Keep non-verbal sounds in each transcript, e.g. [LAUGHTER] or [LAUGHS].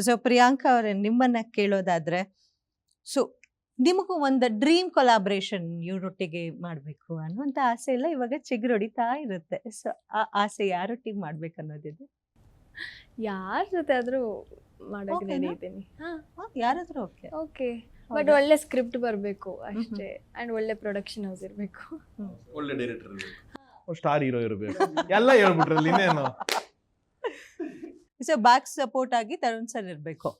So Priyanka ಅವರೇ ನಿಮ್ಮನ್ನ ಕೇಳೋದಾದ್ರೆ so ನಿಮಗೂ ಒಂದು ಡ್ರೀಮ್ ಕೊಲಾಬ್ರೇಷನ್ ಇವರೊಟ್ಟಿಗೆ ಮಾಡಬೇಕು ಅನ್ನುವಂಥ ಆಸೆ ಎಲ್ಲ ಇವಾಗ ಚಿಗುರೊಡಿತಾ ಇರುತ್ತೆ. ಸೊ ಆ ಆಸೆ ಯಾರೊಟ್ಟಿಗೆ ಮಾಡ್ಬೇಕು ಅನ್ನೋದಿದೆ? ಯಾರ ಜೊತೆ ಆದ್ರೂ ಮಾಡೋಕ್ಕೆ Okay ರೆಡಿ ನಾ? ಇದ್ದೀನಿ. ಹಾ. ಯಾರಾದ್ರೂ ಓಕೆ ಓಕೆ ಬಟ್ ಒಳ್ಳೆ ಸ್ಕ್ರಿಪ್ಟ್ ಬರಬೇಕು ಅಷ್ಟೇ. ಆ್ಯಂಡ್ ಒಳ್ಳೆ ಪ್ರೊಡಕ್ಷನ್ ಹೌಸ್ ಇರಬೇಕು. ಒಳ್ಳೆ ಡೈರೆಕ್ಟರ್ ಇರಬೇಕು. ಸ್ಟಾರ್ ಹೀರೋ ಇರಬೇಕು. ಎಲ್ಲ ಹೇಳ್ಬಿಟ್ರಲ್ಲಿ ಇನ್ನೇನು? [LAUGHS] ಸೊ ಬ್ಯಾಕ್ ಸಪೋರ್ಟ್ ಆಗಿ ತರುಣ್ ಸರ್ ಇರಬೇಕು.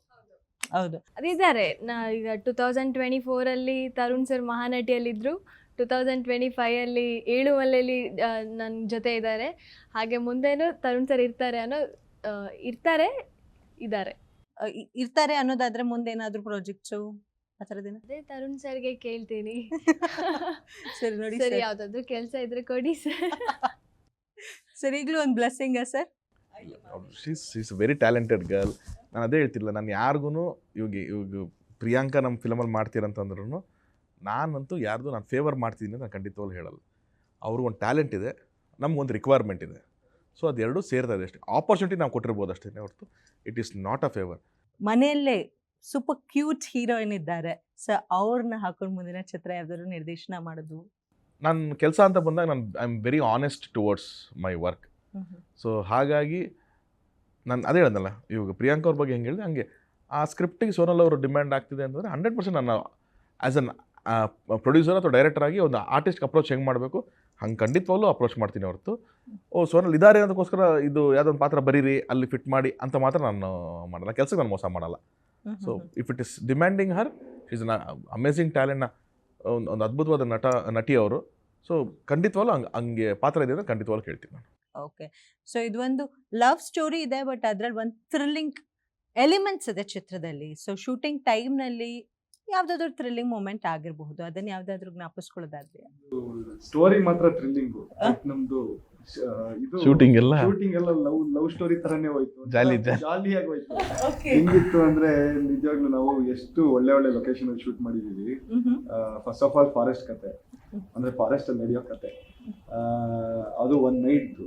ಹೌದು. ಅದಿದ್ದಾರೆ ನಾ ಈಗ ಟೂ ತೌಸಂಡ್ ಟ್ವೆಂಟಿ ಫೋರಲ್ಲಿ ತರುಣ್ ಸರ್ ಮಹಾನಟಿಯಲ್ಲಿದ್ದರು ಟೂ ತೌಸಂಡ್ ಟ್ವೆಂಟಿ ಫೈಯಲ್ಲಿ ಏಳು ಮಲೆಯಲ್ಲಿ ನನ್ನ ಜೊತೆ ಇದ್ದಾರೆ ಹಾಗೆ ಮುಂದೇನು ತರುಣ್ ಸರ್ ಇರ್ತಾರೆ ಅನ್ನೋ ಆ, ಇರ್ತಾರೆ ಇದ್ದಾರೆ ಇರ್ತಾರೆ ಅನ್ನೋದಾದ್ರೆ ಮುಂದೆ ಏನಾದ್ರು ಪ್ರಾಜೆಕ್ಟ್ಸು ಆ ಥರದೇನ ಅದೇ ತರುಣ್ ಸರ್ಗೆ ಕೇಳ್ತೀನಿ. [LAUGHS] ಸರಿ ನೋಡಿ ಸರಿ ಸರ್ ಯಾವ್ದಾದ್ರು ಕೆಲಸ ಇದ್ರೆ ಕೊಡಿ ಸರ್ ಸರ್ ಈಗಲೂ ಒಂದು ಬ್ಲೆಸ್ಸಿಂಗಾ sir she's she's very talented girl ನಾನು ಅದೇ ಹೇಳ್ತಿಲ್ಲ ನಾನು ಯಾರಿಗೂ ಇವಾಗ ಇವಾಗ ಪ್ರಿಯಾಂಕಾ ನಮ್ಮ ಫಿಲಮಲ್ಲಿ ಮಾಡ್ತೀರಂತಂದ್ರೂ ನಾನಂತೂ ಯಾರ್ದು ನಾನು ಫೇವರ್ ಮಾಡ್ತಿದ್ದೀನಿ ನಾನು ಖಂಡಿತವಾಗ್ಲೂ ಹೇಳಲ್ಲ. ಅವ್ರಿಗೊಂದು ಟ್ಯಾಲೆಂಟ್ ಇದೆ ನಮಗೊಂದು ರಿಕ್ವೈರ್ಮೆಂಟ್ ಇದೆ. ಸೊ ಅದೆರಡು ಸೇರ್ತಾ ಇದೆ ಅಷ್ಟೇ. ಆಪರ್ಚುನಿಟಿ ನಾವು ಕೊಟ್ಟಿರ್ಬೋದು ಅಷ್ಟೇ ಹೊರತು. It is not a favour ಮನೆಯಲ್ಲೇ ಸೂಪರ್ ಕ್ಯೂಟ್ ಹೀರೋಯಿನ್ ಇದ್ದಾರೆ. ಸೊ ಅವ್ರನ್ನ ಹಾಕೊಂಡು ಮುಂದಿನ ಚಿತ್ರ ಯಾವ್ದಾದ್ರು ನಿರ್ದೇಶನ ಮಾಡೋದು? ನನ್ನ ಕೆಲಸ ಅಂತ ಬಂದಾಗ ನಾನು I am very honest towards my work so ಹಾಗಾಗಿ ನಾನು ಅದೇ ಹೇಳ್ದಲ್ಲ ಇವಾಗ ಪ್ರಿಯಾಂಕ ಅವ್ರ ಬಗ್ಗೆ ಹೆಂಗೆ ಹೇಳಿದೆ ಹಂಗೆ. ಆ ಸ್ಕ್ರಿಪ್ಟಿಗೆ ಸೋನಲ್ ಅವರು ಡಿಮ್ಯಾಂಡ್ ಆಗ್ತಿದೆ ಅಂತಂದರೆ ಹಂಡ್ರೆಡ್ ಪರ್ಸೆಂಟ್ ನಾನು ಆ್ಯಸ್ ಅನ್ ಪ್ರೊಡ್ಯೂಸರ್ ಅಥವಾ ಡೈರೆಕ್ಟರ್ ಆಗಿ ಒಂದು ಆರ್ಟಿಸ್ಟ್ಗೆ ಅಪ್ರೋಚ್ ಹೆಂಗೆ ಮಾಡಬೇಕು ಹಂಗೆ ಖಂಡಿತವಾಗ್ಲೂ ಅಪ್ರೋಚ್ ಮಾಡ್ತೀನಿ ಹೊರತು. ಓ ಸೋನಲ್ ಇದ್ದಾರೆ ಅದಕ್ಕೋಸ್ಕರ ಇದು ಯಾವುದೊಂದು ಪಾತ್ರ ಬರೀರಿ ಅಲ್ಲಿ ಫಿಟ್ ಮಾಡಿ ಅಂತ ಮಾತ್ರ ನಾನು ಮಾಡಲ್ಲ ಕೆಲಸಕ್ಕೆ ನಾನು ಮೋಸ ಮಾಡಲ್ಲ. So if it is demanding her ಇಸ್ನ amazing ಟ್ಯಾಲೆಂಟ್ನ ಒಂದು ಒಂದು ಅದ್ಭುತವಾದ ನಟ ನಟಿ ಅವರು ಸೊ ಖಂಡಿತವಾಗ್ಲೂ ಹಂಗೆ ಹಂಗೆ ಪಾತ್ರ ಇದೆ ಅಂತ ಖಂಡಿತವಾಗ್ಲೂ ಕೇಳ್ತೀನಿ ನಾನು. ಓಕೆ. ಸೊ ಇದೊಂದು ಒಂದು ಲವ್ ಸ್ಟೋರಿ ಇದೆ ಬಟ್ ಅದ್ರಲ್ಲಿ ಒಂದು ಥ್ರಿಲ್ಲಿಂಗ್ ಎಲಿಮೆಂಟ್ಸ್ ಇದೆ ಚಿತ್ರದಲ್ಲಿ. ಸೊ ಶೂಟಿಂಗ್ ಟೈಮ್ನಲ್ಲಿ ಯಾವ್ದಾದ್ರು ಥ್ರಿಲ್ಲಿಂಗ್ ಮೂಮೆಂಟ್ ಆಗಿರಬಹುದು ಅದನ್ನ ಯಾವ್ದಾದ್ರು ಜ್ಞಾಪಿಸ್ಕೊಳ್ಳೋದಾದ್ರೆ. ಸ್ಟೋರಿ ಮಾತ್ರ ಥ್ರಿಲ್ಲಿಂಗ್. ನಮ್ದು ಇದು ಶೂಟಿಂಗ್ ಎಲ್ಲ? ಶೂಟಿಂಗ್ ಎಲ್ಲ ಲವ್ ಲವ್ ಸ್ಟೋರಿ ತರನೇ ಹೋಯ್ತು. ಜಾಲಿ, ಜಾಲಿ. ಜಾಲಿಯಾಗಿ ಹೋಯ್ತು. ಹೆಂಗಿತ್ತು ಅಂದ್ರೆ ನಿಜವಾಗ್ಲೂ ನಾವು ಎಷ್ಟು ಒಳ್ಳೆ ಒಳ್ಳೆ ಲೊಕೇಶನ್ ಅಲ್ಲಿ ಶೂಟ್ ಮಾಡಿದೀವಿ. ಫಸ್ಟ್ ಆಫ್ ಆಲ್ ಫಾರೆಸ್ಟ್ ಕತೆ. ಅಂದ್ರೆ ಫಾರೆಸ್ಟ್ ಅಲ್ಲಿ ನಡೆಯೋ ಕತೆ. ಆ, ಅದು ಒನ್ ನೈಟ್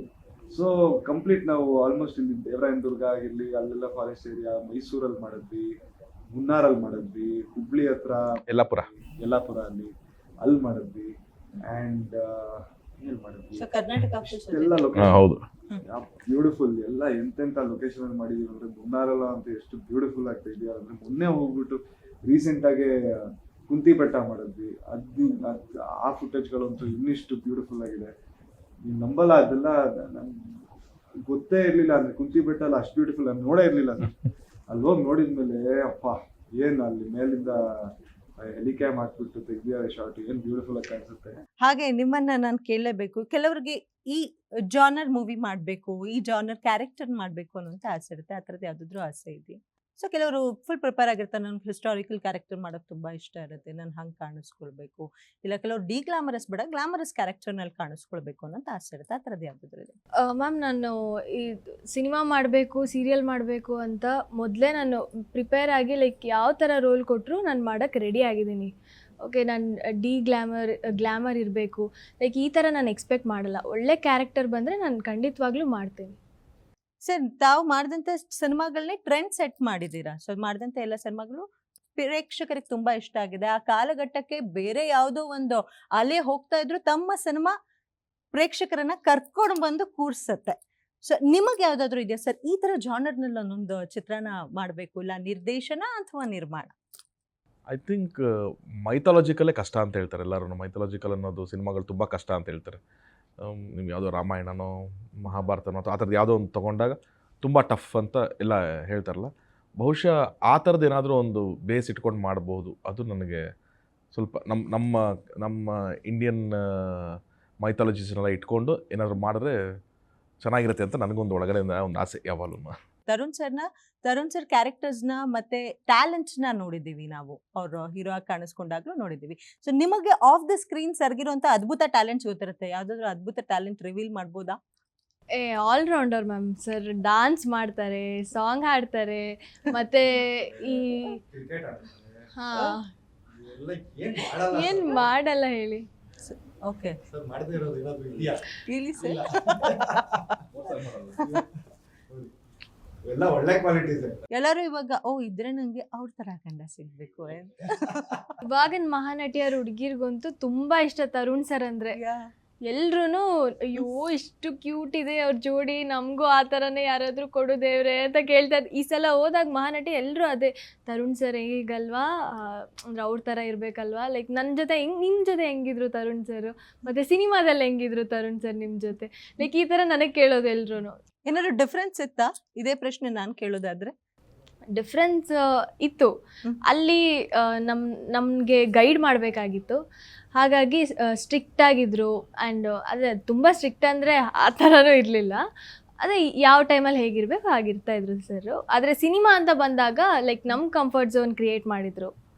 ಸೊ ಕಂಪ್ಲೀಟ್ ನಾವು ಆಲ್ಮೋಸ್ಟ್ ಇಲ್ಲಿ ದೇವರಾಯನ ದುರ್ಗ ಆಗಿರ್ಲಿ ಅಲ್ಲೆಲ್ಲ ಫಾರೆಸ್ಟ್ ಏರಿಯಾ ಮೈಸೂರಲ್ಲಿ ಮಾಡಿದ್ವಿ ಮುನ್ನಾರಲ್ಲಿ ಮಾಡಿದ್ವಿ ಹುಬ್ಳಿ ಹತ್ರ ಯಲ್ಲಾಪುರ. ಯಲ್ಲಾಪುರ ಅಲ್ಲಿ ಅಲ್ಲಿ ಮಾಡಿದ್ವಿ ಅಂಡ್ ಏನ್ ಮಾಡಿದ್ವಿ? ಸೊ ಕರ್ನಾಟಕ ಎಲ್ಲ ಹೌದು. ಬ್ಯೂಟಿಫುಲ್ ಎಲ್ಲ ಎಂತೆಂತ ಲೊಕೇಶನ್ ಅಲ್ಲಿ ಮಾಡಿದೀವಿ ಅಂದ್ರೆ ಮುನ್ನಾರಲ್ಲ ಅಂತ ಎಷ್ಟು ಬ್ಯೂಟಿಫುಲ್ ಆಗ್ತಾ ಇದೆಯಾ ಅಂದ್ರೆ ಮೊನ್ನೆ ಹೋಗ್ಬಿಟ್ಟು ರೀಸೆಂಟ್ ಆಗಿ ಕುಂತಿ ಬೆಟ್ಟ ಮಾಡಿದ್ವಿ. ಅದ್ ಅದ್- ಆ ಫುಟೇಜ್ಗಳಂತೂ ಇನ್ನಿಷ್ಟು ಬ್ಯೂಟಿಫುಲ್ ಆಗಿದೆ. ನಂಬಲ್ಲ, ಅದೆಲ್ಲ ಗೊತ್ತೇ ಇರ್ಲಿಲ್ಲ ಅಂದ್ರೆ, ಕುಂತಿ ಬೆಟ್ಟ ಅಲ್ಲ ಅಷ್ಟು ಬ್ಯೂಟಿಫುಲ್ ನಾನು ನೋಡೇ ಇರ್ಲಿಲ್ಲ ಅಲ್ಲಿ ಹೋಗಿ ನೋಡಿದ್ಮೇಲೆ, ಅಪ್ಪ, ಏನ್ ಅಲ್ಲಿ ಮೇಲಿಂದ ಹೆಲಿಕ್ಯಾಮ್ ಹಾಕ್ಬಿಟ್ಟು ತೆಗ್ದಿದ್ದಾರೆ ಶಾರ್ಟ್ ಏನ್ ಬ್ಯೂಟಿಫುಲ್ ಆಗಿ ಕಾಣಿಸುತ್ತೆ. ಹಾಗೆ ನಿಮ್ಮನ್ನ ನಾನು ಕೇಳಲೇಬೇಕು. ಕೆಲವರಿಗೆ ಈ ಜಾನರ್ ಮೂವಿ ಮಾಡಬೇಕು, ಈ ಜಾನರ್ ಕ್ಯಾರೆಕ್ಟರ್ ಮಾಡಬೇಕು ಅನ್ನೋಂತ ಆಸೆ ಇರುತ್ತೆ. ಆ ಥರದ್ದು ಯಾವುದಾದ್ರೂ ಆಸೆ ಇದೆ ಸೊ, ಕೆಲವರು ಫುಲ್ ಪ್ರಿಪೇರ್ ಆಗಿರ್ತಾರೆ. ನನ್ಗೆ ಹಿಸ್ಟಾರಿಕಲ್ ಕ್ಯಾರೆಕ್ಟರ್ ಮಾಡೋಕೆ ತುಂಬ ಇಷ್ಟ ಇರುತ್ತೆ. ನಾನು ಹಂಗೆ ಕಾಣಿಸ್ಕೊಳ್ಬೇಕು. ಇಲ್ಲ, ಕೆಲವರು ಡಿ ಗ್ಲಾಮರಸ್ ಬೇಡ ಗ್ಲಾಮರಸ್ ಕ್ಯಾರೆಕ್ಟರ್ನಲ್ಲಿ ಕಾಣಿಸ್ಕೊಳ್ಬೇಕು ಅನ್ನೋಂಥ ಆಸೆ ಇರುತ್ತೆ. ಆ ಥರದ್ದು ಯಾವುದಾದ್ರೂ ಇದೆ? ಮ್ಯಾಮ್, ನಾನು ಈ ಸಿನಿಮಾ ಮಾಡಬೇಕು ಸೀರಿಯಲ್ ಮಾಡಬೇಕು ಅಂತ ಮೊದಲೇ ನಾನು ಪ್ರಿಪೇರ್ ಆಗಿ ಲೈಕ್ ಯಾವ ಥರ ರೋಲ್ ಕೊಟ್ಟರು ನಾನು ಮಾಡೋಕ್ಕೆ ರೆಡಿ ಆಗಿದ್ದೀನಿ. ಓಕೆ ನಾನು ಡಿ ಗ್ಲಾಮರ್ ಗ್ಲ್ಯಾಮರ್ ಇರಬೇಕು. ಲೈಕ್ ಈ ಥರ ನಾನು ಎಕ್ಸ್ಪೆಕ್ಟ್ ಮಾಡಲ್ಲ. ಒಳ್ಳೆ ಕ್ಯಾರೆಕ್ಟರ್ ಬಂದರೆ ನಾನು ಖಂಡಿತವಾಗ್ಲೂ ಮಾಡ್ತೀನಿ. ಸರ್, ತಾವು ಮಾಡಿದಂಥ ಸಿನಿಮಾಗಳನ್ನೇ ಟ್ರೆಂಡ್ ಸೆಟ್ ಮಾಡಿದ್ದೀರಾ? ಸೊ ಮಾಡಿದಂಥ ಎಲ್ಲ ಸಿನಿಮಾಗಳು ಪ್ರೇಕ್ಷಕರಿಗೆ ತುಂಬಾ ಇಷ್ಟ ಆಗಿದೆ. ಆ ಕಾಲಘಟ್ಟಕ್ಕೆ ಬೇರೆ ಯಾವುದೋ ಒಂದು ಅಲೆ ಹೋಗ್ತಾ ಇದ್ರು ತಮ್ಮ ಸಿನಿಮಾ ಪ್ರೇಕ್ಷಕರನ್ನ ಕರ್ಕೊಂಡು ಬಂದು ಕೂರ್ಸತ್ತೆ. ಸೊ, ನಿಮಗೆ ಯಾವ್ದಾದ್ರು ಇದೆಯಾ ಸರ್? ಈ ತರ ಜಾನರ್ನಲ್ಲಿ ಒಂದೊಂದು ಚಿತ್ರನ ಮಾಡಬೇಕು, ಇಲ್ಲ ನಿರ್ದೇಶನ ಅಥವಾ ನಿರ್ಮಾಣ? ಐ ಥಿಂಕ್ ಮೈಥಾಲಜಿಕಲ್ಲೇ ಕಷ್ಟ ಅಂತ ಹೇಳ್ತಾರೆ. ಎಲ್ಲರೂ ಮೈಥಾಲಜಿಕಲ್ ಅನ್ನೋದು ಸಿನಿಮಾಗಳು ತುಂಬ ಕಷ್ಟ ಅಂತ ಹೇಳ್ತಾರೆ. ನೀವು ಯಾವುದೋ ರಾಮಾಯಣನೋ, ಮಹಾಭಾರತನೋ ಅಥವಾ ಆ ಥರದ್ದು ಯಾವುದೋ ಒಂದು ತೊಗೊಂಡಾಗ ತುಂಬ ಟಫ್ ಅಂತ ಎಲ್ಲ ಹೇಳ್ತಾರಲ್ಲ. ಬಹುಶಃ ಆ ಥರದ್ದು ಏನಾದರೂ ಒಂದು ಬೇಸ್ ಇಟ್ಕೊಂಡು ಮಾಡ್ಬೋದು. ಅದು ನನಗೆ ಸ್ವಲ್ಪ ನಮ್ಮ ನಮ್ಮ ನಮ್ಮ ಇಂಡಿಯನ್ ಮೈಥಾಲಜಿಸ್ನೆಲ್ಲ ಇಟ್ಕೊಂಡು ಏನಾದರೂ ಮಾಡಿದ್ರೆ ಚೆನ್ನಾಗಿರುತ್ತೆ ಅಂತ ನನಗೊಂದು ಒಳಗಡೆಯಿಂದ ಒಂದು ಆಸೆ ಯಾವಾಗಲೂ. ತರುಣ್ ಸರ್ನ ತರುಣ್ ಸರ್ ಕ್ಯಾರೆಕ್ಟರ್ಸ್ನ ಮತ್ತೆ ಟ್ಯಾಲೆಂಟ್ಸ್ನ ನೋಡಿದ್ದೀವಿ ನಾವು. ಅವರು ಹೀರೋ ಆಗಿ ಕಾಣಿಸ್ಕೊಂಡಾಗ್ಲೂ ನೋಡಿದ್ದೀವಿ. ಸೊ ನಿಮಗೆ ಆಫ್ ದ ಸ್ಕ್ರೀನ್ ಸರ್ಗಿರುವಂಥ ಅದ್ಭುತ ಟ್ಯಾಲೆಂಟ್ಸ್ ಗೊತ್ತಿರುತ್ತೆ ಯಾವುದಾದ್ರೂ ಅದ್ಭುತ ಟ್ಯಾಲೆಂಟ್ ರಿವೀಲ್ ಮಾಡ್ಬೋದಾ? A allrounder ma'am. Sir dance ಮಾಡ್ತಾರೆ ಸಾಂಗ್ ಹಾಡ್ತಾರೆ ಮತ್ತೆ ಈ ಹಾ. ಏನ್ ಮಾಡಲ್ಲ? ಹೇಳಿ. ಓಕೆ ಸರ್ ಮಾಡದೇ ಇರೋದು ಏನಾದ್ರು ಇದೆಯಾ? ಹೇಳಿ ಸರ್. [LAUGHS] ಎಲ್ಲ ಒಳ್ಳೆ ಕ್ವಾಲಿಟೀಸ್ ಎಲ್ಲರೂ ಇವಾಗ ಓ ಇದ್ರೆ ನಂಗೆ ಅವ್ರ ತರ ಗಂಡ ಸಿಗ್ಬೇಕು [LAUGHS] ಇವಾಗಿನ ಮಹಾನಟಿಯರ ಹುಡುಗಿರ್ಗಂತೂ ತುಂಬಾ ಇಷ್ಟ ತರುಣ್ ಸರ್ ಅಂದ್ರೆ. ಎಲ್ರು ಅಯ್ಯೋ ಇಷ್ಟು ಕ್ಯೂಟ್ ಇದೆ ಅವ್ರ ಜೋಡಿ ನಮಗೂ ಆ ಥರನೇ ಯಾರಾದರೂ ಕೊಡು ದೇವ್ರೆ ಅಂತ ಕೇಳ್ತಾ ಇದ್- ಈ ಸಲ ಹೋದಾಗ ಮಹಾನಟಿ ಎಲ್ಲರೂ ಅದೇ ತರುಣ್ ಸರ್ ಹೇಗಲ್ವಾ? ಅಂದ್ರೆ ಅವ್ರ ಥರ ಇರಬೇಕಲ್ವಾ? ಲೈಕ್ ನನ್ನ ಜೊತೆ ಹೆಂಗ್ ನಿಮ್ಮ ಜೊತೆ ಹೆಂಗಿದ್ರು ತರುಣ್ ಸರ್? ಮತ್ತು ಸಿನಿಮಾದಲ್ಲಿ ಹೆಂಗಿದ್ರು ತರುಣ್ ಸರ್ ನಿಮ್ಮ ಜೊತೆ? ಲೈಕ್ ಈ ಥರ ನನಗೆ ಕೇಳೋದು ಎಲ್ರು ಏನಾದ್ರು ಡಿಫ್ರೆನ್ಸ್ ಇತ್ತಾ? ಇದೇ ಪ್ರಶ್ನೆ ನಾನು ಕೇಳೋದಾದ್ರೆ? ಡಿಫ್ರೆನ್ಸ್ ಇತ್ತು. ಅಲ್ಲಿ ನಮ್ ನಮಗೆ ಗೈಡ್ ಮಾಡಬೇಕಾಗಿತ್ತು. ಹಾಗಾಗಿ ಸ್ಟ್ರಿಕ್ಟ್ ಆಗಿದ್ರು. ಆ್ಯಂಡ್ ಅದೇ ತುಂಬ ಸ್ಟ್ರಿಕ್ಟ್ ಅಂದರೆ ಆ ಥರನೂ ಇರಲಿಲ್ಲ. ಅದೇ ಯಾವ ಟೈಮಲ್ಲಿ ಹೇಗಿರಬೇಕು ಹಾಗಿರ್ತಾ ಇದ್ರು ಸರ್ ಆದರೆ ಸಿನಿಮಾ ಅಂತ ಬಂದಾಗ ಲೈಕ್ ನಮ್ಮ ಕಂಫರ್ಟ್ ಝೋನ್ ಕ್ರಿಯೇಟ್ ಮಾಡಿದರು.